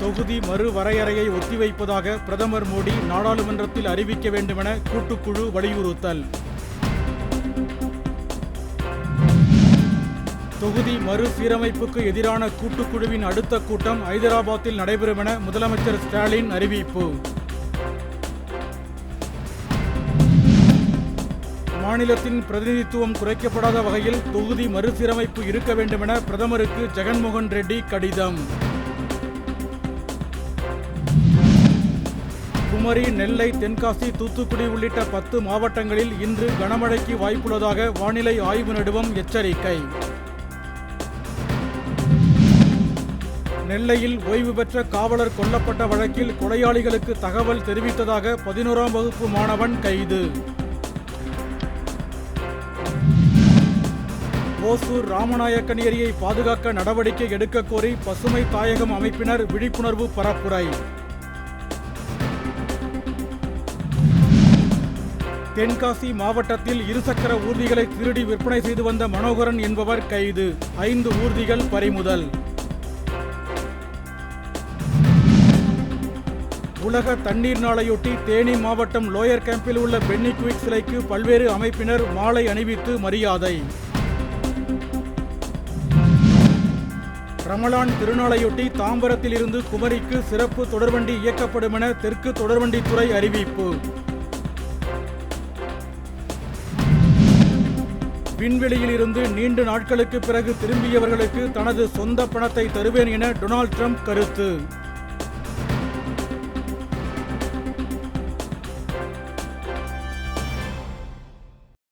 தொகுதி மறுவரையறையை ஒத்திவைப்பதாக பிரதமர் மோடி நாடாளுமன்றத்தில் அறிவிக்க வேண்டுமென கூட்டுக்குழு வலியுறுத்தல். தொகுதி மறுசீரமைப்புக்கு எதிரான கூட்டுக்குழுவின் அடுத்த கூட்டம் ஐதராபாத்தில் நடைபெறும் என முதலமைச்சர் ஸ்டாலின் அறிவிப்பு. மாநிலத்தின் பிரதிநிதித்துவம் குறைக்கப்படாத வகையில் தொகுதி மறுசீரமைப்பு இருக்க வேண்டுமென பிரதமருக்கு ஜெகன்மோகன் ரெட்டி கடிதம். குமரி நெல்லை தென்காசி தூத்துக்குடி உள்ளிட்ட பத்து மாவட்டங்களில் இன்று கனமழைக்கு வாய்ப்புள்ளதாக வானிலை ஆய்வு நடுவம் எச்சரிக்கை. நெல்லையில் ஓய்வு பெற்ற காவலர் கொல்லப்பட்ட வழக்கில் கொலையாளிகளுக்கு தகவல் தெரிவித்ததாக பதினோராம் வகுப்பு மாணவன் கைது. ஓசூர் ராமநாயக்கன் ஏரியை பாதுகாக்க நடவடிக்கை எடுக்க கோரி பசுமை தாயகம் அமைப்பினர் விழிப்புணர்வு பரப்புரை. தென்காசி மாவட்டத்தில் இருசக்கர ஊர்திகளை திருடி விற்பனை செய்து வந்த மனோகரன் என்பவர் கைது. ஐந்து ஊர்திகள் பறிமுதல். உலக தண்ணீர் நாளையொட்டி தேனி மாவட்டம் லோயர் கேம்பில் உள்ள பென்னிகுயிட் சிலைக்கு பல்வேறு அமைப்பினர் மாலை அணிவித்து மரியாதை. ரமலான் திருநாளையொட்டி தாம்பரத்தில் இருந்து குமரிக்கு சிறப்பு தொடர்வண்டி இயக்கப்படும் என தெற்கு தொடர்வண்டித்துறை அறிவிப்பு. விண்வெளியில் இருந்து நீண்ட நாட்களுக்கு பிறகு திரும்பியவர்களுக்கு தனது சொந்த பணத்தை தருவேன் என டொனால்ட் ட்ரம்ப் கருத்து.